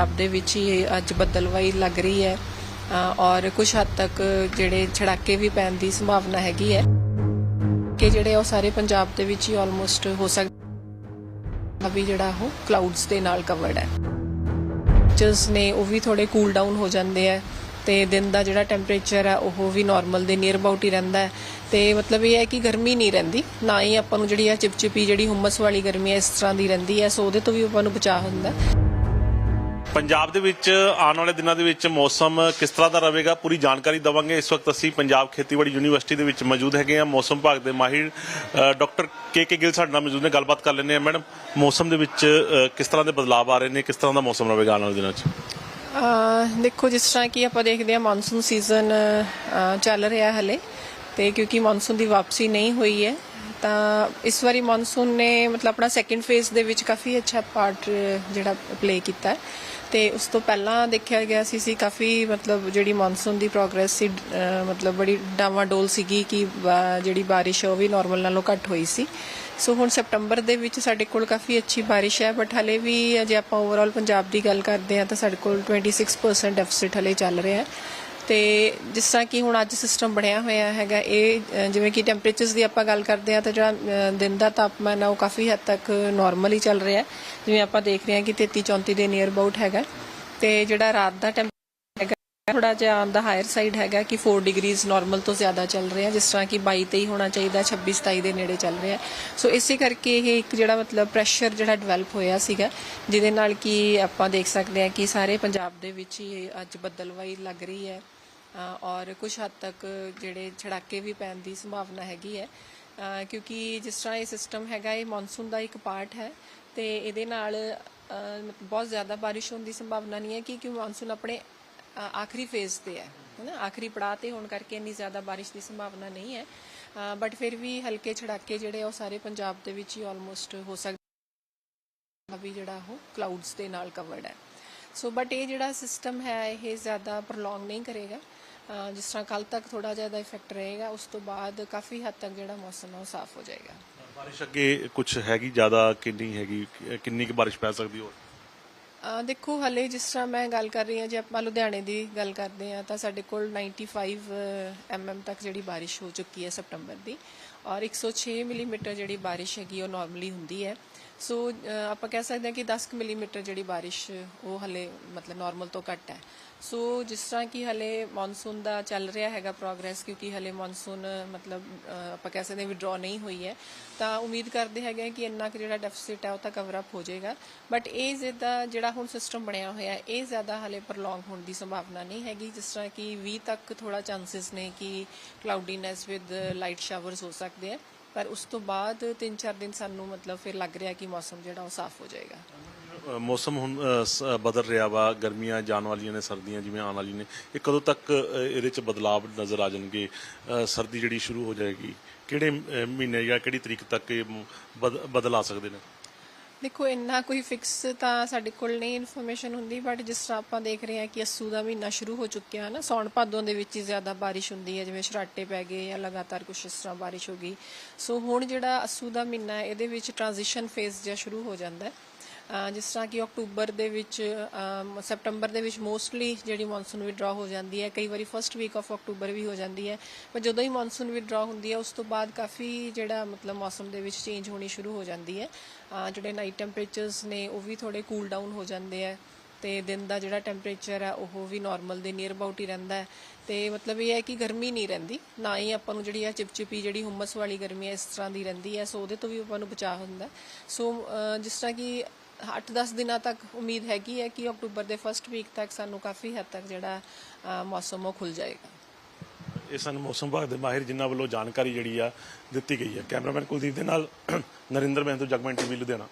ਪੰਜਾਬ ਦੇ ਵਿੱਚ ਹੀ ਅੱਜ ਬੱਦਲਵਾਈ ਲੱਗ ਰਹੀ ਹੈ ਔਰ ਕੁਝ ਹੱਦ ਤੱਕ ਜਿਹੜੇ ਛੜਾਕੇ ਵੀ ਪੈਣ ਦੀ ਸੰਭਾਵਨਾ ਹੈਗੀ ਹੈ ਕਿ ਜਿਹੜੇ ਉਹ ਸਾਰੇ ਪੰਜਾਬ ਦੇ ਵਿੱਚ ਹੀ ਆਲਮੋਸਟ ਹੋ ਸਕਦਾ ਵੀ ਜਿਹੜਾ ਉਹ ਕਲਾਉਡਸ ਦੇ ਨਾਲ ਕਵਰਡ ਹੈ। ਟੈਂਪਰੇਚਰਸ ਨੇ ਉਹ ਵੀ ਥੋੜੇ ਕੂਲ ਡਾਊਨ ਹੋ ਜਾਂਦੇ ਆ ਤੇ ਦਿਨ ਦਾ ਜਿਹੜਾ ਟੈਂਪਰੇਚਰ ਹੈ, ਉਹ ਵੀ ਨਾਰਮਲ ਦੇ ਨੀਅਰ ਅਬਾਊਟ ਹੀ ਰਹਿੰਦਾ ਹੈ। ਤੇ ਮਤਲਬ ਇਹ ਹੈ ਕਿ ਗਰਮੀ ਨਹੀਂ ਰਹਿੰਦੀ, ਨਾ ਹੀ ਆਪਾਂ ਨੂੰ ਜਿਹੜੀ ਆ ਚਿਪਚਿਪੀ ਜਿਹੜੀ ਹੁਮਸ ਵਾਲੀ ਗਰਮੀ ਹੈ, ਇਸ ਤਰ੍ਹਾਂ ਦੀ ਰਹਿੰਦੀ ਹੈ, ਸੋ ਉਹਦੇ ਤੋਂ ਵੀ ਆਪਾਂ ਨੂੰ ਬਚਾਅ ਹੁੰਦਾ ਪੰਜਾਬ ਦੇ ਵਿੱਚ ਆਉਣ ਵਾਲੇ ਦਿਨਾਂ ਦੇ ਵਿੱਚ ਮੌਸਮ ਕਿਸ ਤਰ੍ਹਾਂ ਦਾ ਰਹੇਗਾ, ਪੂਰੀ ਜਾਣਕਾਰੀ ਦਵਾਂਗੇ। ਇਸ ਵਕਤ ਅਸੀਂ ਪੰਜਾਬ ਖੇਤੀਬਾੜੀ ਯੂਨੀਵਰਸਿਟੀ ਦੇ ਵਿੱਚ ਮੌਜੂਦ ਹੈਗੇ ਹਾਂ। ਮੌਸਮ ਵਿਭਾਗ ਦੇ ਮਾਹਿਰ ਡਾਕਟਰ ਕੇ ਕੇ ਗਿੱਲ ਸਾਡੇ ਨਾਲ ਮੌਜੂਦ ਨੇ। ਗੱਲਬਾਤ ਕਰ ਲੈਂਦੇ ਆ ਮੈਡਮ, ਮੌਸਮ ਦੇ ਵਿੱਚ ਕਿਸ ਤਰ੍ਹਾਂ ਦੇ ਬਦਲਾਅ ਆ ਰਹੇ ਨੇ? ਕਿਸ ਤਰ੍ਹਾਂ ਦਾ ਮੌਸਮ ਰਹੇਗਾ ਆਉਣ ਵਾਲੇ ਦਿਨਾਂ 'ਚ? ਦੇਖੋ, ਜਿਸ ਤਰ੍ਹਾਂ ਕਿ ਆਪਾਂ ਦੇਖਦੇ ਹਾਂ ਮੌਨਸੂਨ ਸੀਜ਼ਨ ਚੱਲ ਰਿਹਾ ਹਲੇ। ਤੇ ਕਿਉਂਕਿ ਮੌਨਸੂਨ ਦੀ ਵਾਪਸੀ ਨਹੀਂ ਹੋਈ ਹੈ ਤਾਂ ਇਸ ਵਾਰੀ ਮੌਨਸੂਨ ਨੇ ਮਤਲਬ ਆਪਣਾ ਸੈਕੰਡ ਫੇਜ਼ ਦੇ ਵਿੱਚ ਕਾਫੀ ਅੱਛਾ ਪਾਰਟ ਜਿਹੜਾ ਪਲੇ ਕੀਤਾ ਹੈ। ਤੇ ਉਸ ਤੋਂ ਪਹਿਲਾਂ ਦੇਖਿਆ ਗਿਆ ਸੀ ਸੀ ਕਾਫੀ ਮਤਲਬ ਜਿਹੜੀ ਮੌਨਸੂਨ ਦੀ ਪ੍ਰੋਗਰੈਸ ਸੀ ਮਤਲਬ ਬੜੀ ਡਾਵਾਡੋਲ ਸੀਗੀ ਕਿ ਜਿਹੜੀ ਬਾਰਿਸ਼ ਹੈ ਉਹ ਵੀ ਨਾਰਮਲ ਨਾਲੋਂ ਘੱਟ ਹੋਈ ਸੀ। ਸੋ ਹੁਣ ਸਪਟੰਬਰ ਦੇ ਵਿੱਚ ਸਾਡੇ ਕੋਲ ਕਾਫੀ ਅੱਛੀ ਬਾਰਿਸ਼ ਹੈ ਬਟ ਹਲੇ ਵੀ ਜੇ ਆਪਾਂ ਓਵਰਆਲ ਪੰਜਾਬ ਦੀ ਗੱਲ ਕਰਦੇ ਹਾਂ, ਤਾਂ ਸਾਡੇ ਕੋਲ 26% ਡੈਫਿਸਿਟ ਹਲੇ ਚੱਲ ਰਿਹਾ ਹੈ। ਤੇ ਜਿਸ ਤਰ੍ਹਾਂ ਕਿ ਹੁਣ ਅੱਜ ਸਿਸਟਮ ਬਣਿਆ ਹੋਇਆ ਹੈਗਾ ਇਹ ਅ, ਜਿਵੇਂ ਕਿ ਟੈਂਪਰੇਚਰਸ ਦੀ ਆਪਾਂ ਗੱਲ ਕਰਦੇ ਹਾਂ ਤਾਂ ਜਿਹੜਾ ਅ, ਦਿਨ ਦਾ ਤਾਪਮਾਨ ਆ ਉਹ ਕਾਫੀ ਹੱਦ ਤੱਕ ਨਾਰਮਲ ਹੀ ਚੱਲ ਰਿਹਾ ਹੈ। ਜਿਵੇਂ ਆਪਾਂ ਦੇਖ ਰਹੇ ਹਾਂ ਕਿ 33 34 ਦੇ ਨੀਅਰ ਅਬਾਊਟ ਹੈਗਾ। ਤੇ ਜਿਹੜਾ ਰਾਤ ਦਾ ਟੈਂਪਰੇਚਰ ਹੈਗਾ ਥੋੜਾ ਜਿਹਾ ਔਨ ਦਾ ਹਾਇਰ ਸਾਈਡ ਹੈਗਾ ਕਿ 4 ਡਿਗਰੀਜ਼ ਨਾਰਮਲ ਤੋਂ ਜ਼ਿਆਦਾ ਚੱਲ ਰਿਹਾ ਜਿਸ ਤਰ੍ਹਾਂ ਕਿ 22 23 ਹੋਣਾ ਚਾਹੀਦਾ 26 27 ਦੇ ਨੇੜੇ ਚੱਲ ਰਿਹਾ ਸੋ ਇਸੇ ਕਰਕੇ ਇਹ ਇੱਕ ਜਿਹੜਾ ਮਤਲਬ ਪ੍ਰੈਸ਼ਰ ਜਿਹੜਾ ਡਿਵੈਲਪ ਹੋਇਆ ਸੀਗਾ ਜਿਹਦੇ ਨਾਲ ਕਿ ਆਪਾਂ ਦੇਖ ਸਕਦੇ ਹਾਂ ਕਿ ਸਾਰੇ ਪੰਜਾਬ ਦੇ ਵਿੱਚ ਹੀ ਅੱਜ ਬੱਦਲਵਾਈ ਲੱਗ ਰਹੀ ਹੈ। ਔਰ ਕੁਝ ਹੱਦ ਤੱਕ ਜਿਹੜੇ ਛੜਾਕੇ ਵੀ ਪੈਣ ਦੀ ਸੰਭਾਵਨਾ ਹੈਗੀ ਹੈ। ਕਿਉਂਕਿ ਜਿਸ ਤਰ੍ਹਾਂ ਇਹ ਸਿਸਟਮ ਹੈਗਾ, ਇਹ ਮੌਨਸੂਨ ਦਾ ਇੱਕ ਪਾਰਟ ਹੈ ਤੇ ਇਹਦੇ ਨਾਲ ਬਹੁਤ ਜ਼ਿਆਦਾ ਬਾਰਿਸ਼ ਹੋਣ ਦੀ ਸੰਭਾਵਨਾ ਨਹੀਂ ਹੈ ਕਿਉਂਕਿ ਮੌਨਸੂਨ ਆਪਣੇ ਆਖਰੀ ਫੇਜ਼ ਤੇ ਹੈ ਹੈਨਾ ਆਖਰੀ ਪੜਾਅ ਤੇ ਹੋਣ ਕਰਕੇ ਇੰਨੀ ਜ਼ਿਆਦਾ ਬਾਰਿਸ਼ ਦੀ ਸੰਭਾਵਨਾ ਨਹੀਂ ਹੈ। ਬਟ ਫਿਰ ਵੀ ਹਲਕੇ ਛੜਾਕੇ ਜਿਹੜੇ ਉਹ ਸਾਰੇ ਪੰਜਾਬ ਦੇ ਵਿੱਚ ਹੀ ਆਲਮੋਸਟ ਹੋ ਸਕਦੇ ਵੀ ਜਿਹੜਾ ਉਹ ਕਲਾਉਡਸ ਦੇ ਨਾਲ ਕਵਰਡ ਹੈ। ਸੋ ਬਟ ਇਹ ਜਿਹੜਾ ਸਿਸਟਮ ਹੈ, ਇਹ ਜ਼ਿਆਦਾ ਪ੍ਰੋਲੋਂਗ ਨਹੀਂ ਕਰੇਗਾ। ਜਿਸ ਤਰ੍ਹਾਂ ਕੱਲ ਤੱਕ ਥੋੜਾ ਜ਼ਿਆਦਾ ਇਫੈਕਟ ਰਹੇਗਾ ਉਸ ਤੋਂ ਬਾਅਦ ਕਾਫੀ ਹੱਦ ਤੱਕ ਜਿਹੜਾ ਮੌਸਮ ਹੈ ਉਹ ਸਾਫ਼ ਹੋ ਜਾਏਗਾ। ਬਾਰਿਸ਼ ਅੱਗੇ ਕੁਝ ਹੈਗੀ ਜ਼ਿਆਦਾ ਕਿੰਨੀ ਹੈਗੀ? ਕਿੰਨੀ ਕੁ ਬਾਰਿਸ਼ ਪੈ ਸਕਦੀ ਹੋਰ? ਦੇਖੋ ਹਲੇ ਜਿਸ ਤਰ੍ਹਾਂ ਮੈਂ ਗੱਲ ਕਰ ਰਹੀ ਹਾਂ ਜੇ ਆਪਾਂ ਲੁਧਿਆਣੇ ਦੀ ਗੱਲ ਕਰਦੇ ਹਾਂ ਤਾਂ ਸਾਡੇ ਕੋਲ 95 ਐਮਐਮ ਤੱਕ ਜਿਹੜੀ ਬਾਰਿਸ਼ ਹੋ ਚੁੱਕੀ ਹੈ ਸਪਟੰਬਰ ਦੀ। ਔਰ 106 ਮਿਲੀਮੀਟਰ ਜਿਹੜੀ ਬਾਰਿਸ਼ ਹੈਗੀ ਉਹ ਨਾਰਮਲੀ ਹੁੰਦੀ ਹੈ। ਸੋ ਆਪਾਂ ਕਹਿ ਸਕਦੇ ਹਾਂ ਕਿ 10 ਮਿਲੀਮੀਟਰ ਜਿਹੜੀ ਬਾਰਿਸ਼, ਉਹ ਹਲੇ ਮਤਲਬ ਨਾਰਮਲ ਤੋਂ ਘੱਟ ਹੈ। ਸੋ ਜਿਸ ਤਰ੍ਹਾਂ ਕਿ ਹਲੇ ਮੌਨਸੂਨ ਦਾ ਚੱਲ ਰਿਹਾ ਹੈਗਾ ਪ੍ਰੋਗਰੈਸ ਕਿਉਂਕਿ ਹਲੇ ਮੌਨਸੂਨ ਮਤਲਬ ਆਪਾਂ ਕਹਿ ਸਕਦੇ ਹਾਂ ਵਿਡਰਾ ਨਹੀਂ ਹੋਈ ਹੈ, ਤਾਂ ਉਮੀਦ ਕਰਦੇ ਹੈਗੇ ਕਿ ਇੰਨਾ ਕੁ ਜਿਹੜਾ ਡੈਫਿਸਿਟ ਹੈ, ਉਹ ਤਾਂ ਕਵਰ ਅਪ ਹੋ ਜਾਏਗਾ। ਬਟ ਇਹ ਜਿੱਦਾਂ ਜਿਹੜਾ ਹੁਣ ਸਿਸਟਮ ਬਣਿਆ ਹੋਇਆ ਹੈ ਇਹ ਜ਼ਿਆਦਾ ਹਲੇ ਪ੍ਰੋਲੋਂਗ ਹੋਣ ਦੀ ਸੰਭਾਵਨਾ ਨਹੀਂ ਹੈਗੀ, ਜਿਸ ਤਰ੍ਹਾਂ ਕਿ 20 ਤੱਕ ਥੋੜਾ ਚਾਂਸਸ ਨੇ ਕਿ ਕਲਾਉਡੀਨੈਸ ਵਿਦ ਲਾਈਟ ਸ਼ਾਵਰਸ ਹੋ ਸਕਦੇ ਆ ਪਰ ਉਸ ਤੋਂ ਬਾਅਦ 3-4 ਦਿਨ ਸਾਨੂੰ ਮਤਲਬ ਫਿਰ ਲੱਗ ਰਿਹਾ ਕਿ ਮੌਸਮ ਜਿਹੜਾ ਉਹ ਸਾਫ਼ ਹੋ ਜਾਏਗਾ। ਮੌਸਮ ਹੁਣ ਬਦਲ ਰਿਹਾ ਵਾ। ਗਰਮੀਆਂ ਜਾਣ ਵਾਲੀਆਂ ਨੇ, ਸਰਦੀਆਂ ਜਿਵੇਂ ਆਉਣ ਵਾਲੀਆਂ ਨੇ। ਇਹ ਕਦੋਂ ਤੱਕ ਇਹਦੇ ਚ ਬਦਲਾਅ ਨਜ਼ਰ ਆ ਜਾਣਗੇ? ਸਰਦੀ ਜਿਹੜੀ ਸ਼ੁਰੂ ਹੋ ਜਾਏਗੀ, ਕਿਹੜੇ ਮਹੀਨੇ ਜਾਂ ਕਿਹੜੀ ਤਰੀਕ ਤੱਕ ਇਹ ਮ- ਬਦਲ ਆ ਸਕਦੇ ਨੇ? ਦੇਖੋ, ਇੰਨਾ ਕੋਈ ਫਿਕਸ ਤਾਂ ਸਾਡੇ ਕੋਲ ਨਹੀਂ ਇਨਫੋਰਮੇਸ਼ਨ ਹੁੰਦੀ ਬਟ ਜਿਸ ਤਰ੍ਹਾਂ ਆਪਾਂ ਦੇਖ ਰਹੇ ਹਾਂ ਕਿ ਅੱਸੂ ਦਾ ਮਹੀਨਾ ਸ਼ੁਰੂ ਹੋ ਚੁੱਕਿਆ ਹੈ ਨਾ ਸੌਣ ਭਾਦੋਂ ਦੇ ਵਿੱਚ ਹੀ ਜ਼ਿਆਦਾ ਬਾਰਿਸ਼ ਹੁੰਦੀ ਹੈ, ਜਿਵੇਂ ਸ਼ਰਾਟੇ ਪੈ ਗਏ ਜਾਂ ਲਗਾਤਾਰ ਕੁਛ ਇਸ ਤਰ੍ਹਾਂ ਬਾਰਿਸ਼ ਹੋ ਗਈ। ਸੋ ਹੁਣ ਜਿਹੜਾ ਅੱਸੂ ਦਾ ਮਹੀਨਾ ਹੈ, ਇਹਦੇ ਵਿੱਚ ਟ੍ਰਾਂਜੀਸ਼ਨ ਫੇਜ਼ ਜਿਹਾ ਸ਼ੁਰੂ ਹੋ ਜਾਂਦਾ ਹੈ। ਜਿਸ ਤਰ੍ਹਾਂ ਕਿ ਅਕਤੂਬਰ ਦੇ ਵਿੱਚ ਅਮ, ਸਪਟੰਬਰ ਦੇ ਵਿੱਚ ਮੋਸਟਲੀ ਜਿਹੜੀ ਮੌਨਸੂਨ ਵਿਡਰਾ ਹੋ ਜਾਂਦੀ ਹੈ ਕਈ ਵਾਰੀ ਫਰਸਟ ਵੀਕ ਆਫ ਅਕਤੂਬਰ ਵੀ ਹੋ ਜਾਂਦੀ ਹੈ। ਪਰ ਜਦੋਂ ਹੀ ਮੌਨਸੂਨ ਵਿਡਰਾ ਹੁੰਦੀ ਹੈ ਉਸ ਤੋਂ ਬਾਅਦ ਕਾਫੀ ਜਿਹੜਾ ਮਤਲਬ ਮੌਸਮ ਦੇ ਵਿੱਚ ਚੇਂਜ ਹੋਣੀ ਸ਼ੁਰੂ ਹੋ ਜਾਂਦੀ ਹੈ। ਜਿਹੜੇ ਨਾਈਟ ਟੈਂਪਰੇਚਰਸ ਨੇ ਉਹ ਵੀ ਥੋੜੇ ਕੂਲ ਡਾਊਨ ਹੋ ਜਾਂਦੇ ਆ ਤੇ ਦਿਨ ਦਾ ਜਿਹੜਾ ਟੈਂਪਰੇਚਰ ਹੈ ਉਹ ਵੀ ਨਾਰਮਲ ਦੇ ਨੀਅਰ ਅਬਾਊਟ ਹੀ ਰਹਿੰਦਾ ਹੈ। ਤੇ ਮਤਲਬ ਇਹ ਹੈ ਕਿ ਗਰਮੀ ਨਹੀਂ ਰਹਿੰਦੀ ਨਾ ਹੀ ਆਪਾਂ ਨੂੰ ਜਿਹੜੀ ਆ ਚਿਪਚਿਪੀ ਜਿਹੜੀ ਹੁਮਸ ਵਾਲੀ ਗਰਮੀ ਹੈ ਇਸ ਤਰ੍ਹਾਂ ਦੀ ਰਹਿੰਦੀ ਹੈ। ਸੋ ਉਹਦੇ ਤੋਂ ਵੀ ਆਪਾਂ ਨੂੰ ਬਚਾਅ ਹੁੰਦਾ ਸੋ ਜਿਸ ਤਰ੍ਹਾਂ ਕਿ 8-10 ਦਿਨਾਂ ਤੱਕ ਉਮੀਦ ਹੈਗੀ ਹੈ ਕਿ ਅਕਤੂਬਰ ਦੇ ਫਰਸਟ ਵੀਕ ਤੱਕ ਸਾਨੂੰ ਕਾਫੀ ਹੱਦ ਤੱਕ ਜਿਹੜਾ ਮੌਸਮ ਉਹ ਖੁੱਲ ਜਾਏਗਾ। ਇਹ ਸਾਨੂੰ ਮੌਸਮ ਵਿਭਾਗ ਦੇ ਮਾਹਿਰ ਜਿਨ੍ਹਾਂ ਵੱਲੋਂ ਜਾਣਕਾਰੀ ਜਿਹੜੀ ਆ ਦਿੱਤੀ ਗਈ ਹੈ। ਕੈਮਰਾਮੈਨ ਕੁਲਦੀਪ ਦੇ ਨਾਲ, ਨਰਿੰਦਰ ਮਹਿੰਦੂ, ਜਗਮਨ ਟੀਵੀ, ਲੁਧਿਆਣਾ।